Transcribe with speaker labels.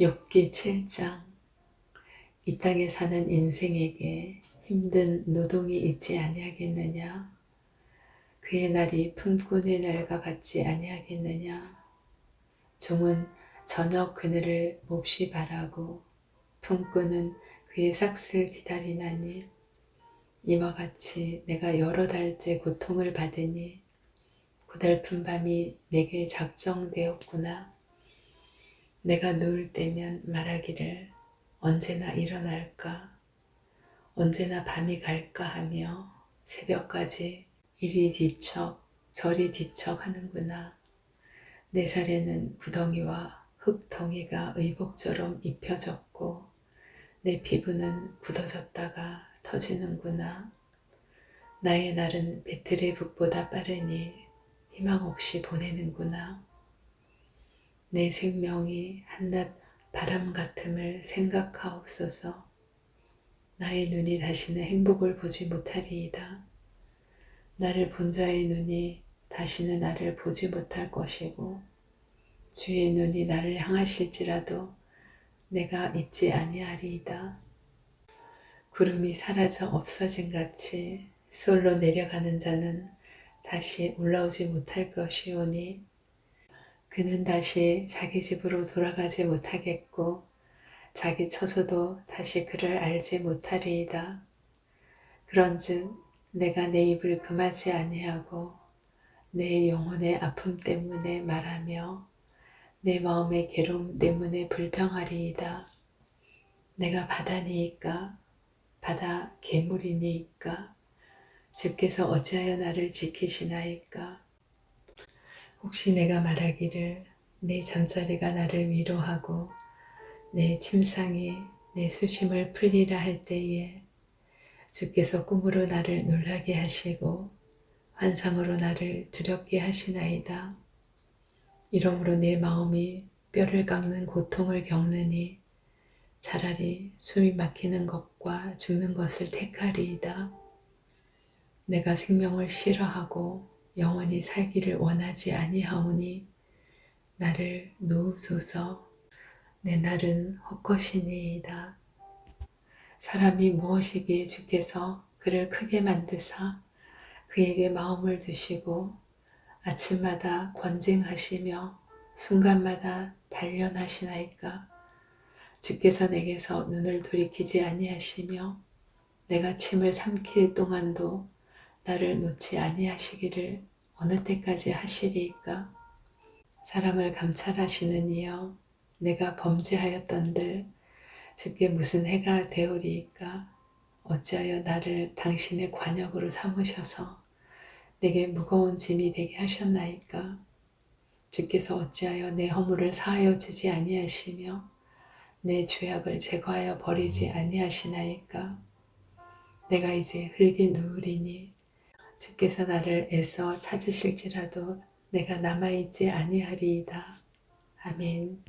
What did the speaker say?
Speaker 1: 욥기 7장. 이 땅에 사는 인생에게 힘든 노동이 있지 아니하겠느냐? 그의 날이 품꾼의 날과 같지 아니하겠느냐? 종은 저녁 그늘을 몹시 바라고 품꾼은 그의 삭슬 기다리나니? 이와 같이 내가 여러 달째 고통을 받으니 고달픈 밤이 내게 작정되었구나. 내가 누울 때면 말하기를 언제나 일어날까, 언제나 밤이 갈까 하며 새벽까지 이리 뒤척 저리 뒤척 하는구나. 내 살에는 구덩이와 흙덩이가 의복처럼 입혀졌고 내 피부는 굳어졌다가 터지는구나. 나의 날은 배틀의 북보다 빠르니 희망 없이 보내는구나. 내 생명이 한낱 바람 같음을 생각하옵소서. 나의 눈이 다시는 행복을 보지 못하리이다. 나를 본 자의 눈이 다시는 나를 보지 못할 것이고, 주의 눈이 나를 향하실지라도 내가 잊지 아니하리이다. 구름이 사라져 없어진 같이 솔로 내려가는 자는 다시 올라오지 못할 것이오니 그는 다시 자기 집으로 돌아가지 못하겠고 자기 처소도 다시 그를 알지 못하리이다. 그런즉 내가 내 입을 금하지 아니하고 내 영혼의 아픔 때문에 말하며 내 마음의 괴로움 때문에 불평하리이다. 내가 바다니이까 바다 괴물이니이까 주께서 어찌하여 나를 지키시나이까 혹시 내가 말하기를 내 잠자리가 나를 위로하고 내 침상이 내 수심을 풀리라 할 때에 주께서 꿈으로 나를 놀라게 하시고 환상으로 나를 두렵게 하시나이다. 이러므로 내 마음이 뼈를 깎는 고통을 겪느니 차라리 숨이 막히는 것과 죽는 것을 택하리이다. 내가 생명을 싫어하고 영원히 살기를 원하지 아니하오니 나를 놓으소서 내 날은 헛것이니이다. 사람이 무엇이기에 주께서 그를 크게 만드사 그에게 마음을 두시고 아침마다 권쟁하시며 순간마다 단련하시나이까 주께서 내게서 눈을 돌이키지 아니하시며 내가 침을 삼킬 동안도 나를 놓지 아니하시기를 어느 때까지 하시리이까? 사람을 감찰하시는 이여 내가 범죄하였던들 주께 무슨 해가 되오리이까? 어찌하여 나를 당신의 관역으로 삼으셔서 내게 무거운 짐이 되게 하셨나이까? 주께서 어찌하여 내 허물을 사하여 주지 아니하시며 내 죄악을 제거하여 버리지 아니하시나이까? 내가 이제 흙이 누우리니 주께서 나를 애써 찾으실지라도 내가 남아있지 아니하리이다. 아멘.